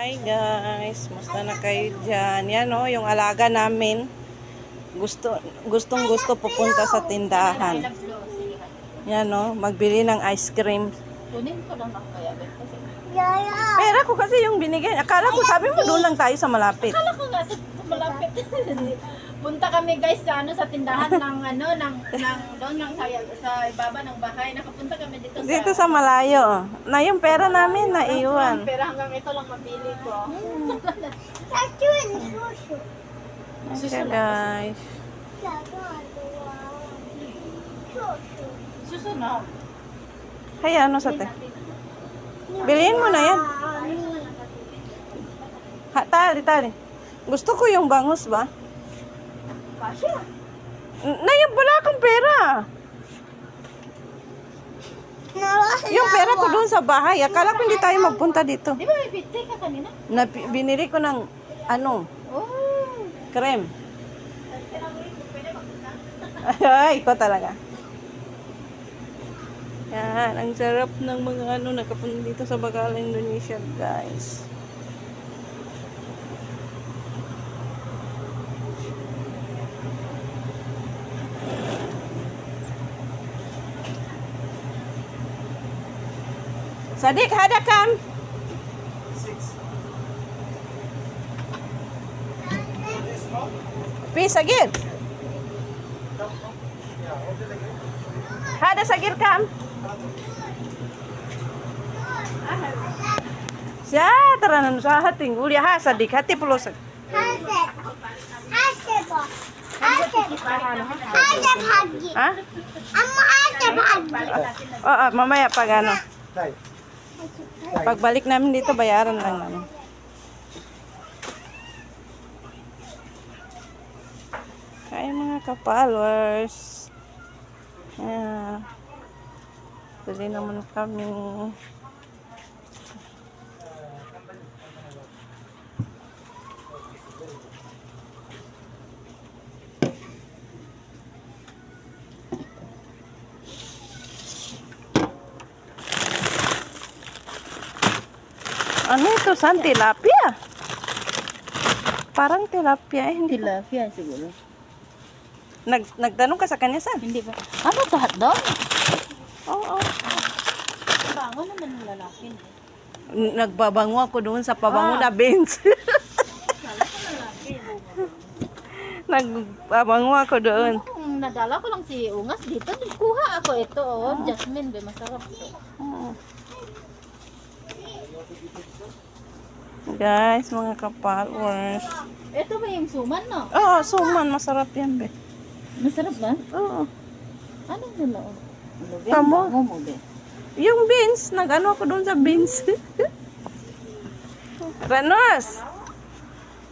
Hi guys, musta na kayo dyan? Yan o, yung alaga namin. Gusto, gustong gusto pupunta sa tindahan. Yan o, magbili ng ice cream. Kunin ko lang ang kaya. Pera ko kasi yung binigay. Akala ko sabi mo doon lang tayo sa malapit. akala ko nga sa malapit. Punta kami guys sa ano sa tindahan ng ano ng ng doon ng sa, sa ibaba ng bahay. Nakapunta kami dito sa Dito sa malayo. Na yung pera namin naiwan. Pero hanggang ito lang mabili ko. Okay guys. Susunod. Hay, ano sa te? Bilhin mo na yan. Ha, tali, tali. Gusto ko yung bangus ba? Kasya. N- Na yung wala akong pera. Yung pera ko doon sa bahay. Akala ko hindi tayo magpunta dito. Di ba may bitay ka kanina? Na, binili ko ng ano, Oh. cream. Ay, ko talaga. Yan, ang sarap ng mga ano nakapunta dito sa Bagala, Indonesia, guys. Sadiq, had. Peace again. Hada sagir kam. Ya, teranan sa hating ulia ha sadik hati pulosan. Mama ya pagano. Pagbalik namin dito, bayaran lang namin. Kaya mga ka-followers. Ayan. Dali naman kami. Ano ito? San tilapia? Parang tilapia eh. Hindi. Tilapia siguro. Nag, nagtanong ka sa kanya san? Hindi ba? Ano to hotdog? Oo. Bango naman ng lalaki. Nagbabango ako doon sa pabango na bench. Nagbabango ako doon. Kung nadala ko lang si Ungas dito, kuha ako ito. Oh. Jasmine, be, masarap to. Oo. Guys, mga ka-followers. Ito ba yung suman, no? Oo, suman. Masarap yan, be. Masarap ba? Oo. Anong oh? Ano? Tamo. Bango mo, be. Yung beans, nag-ano ako doon sa beans. Ranos!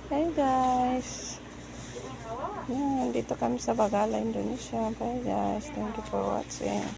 Hey guys. Yan, dito kami sa Bagala, Indonesia. Bye guys. Thank you for watching.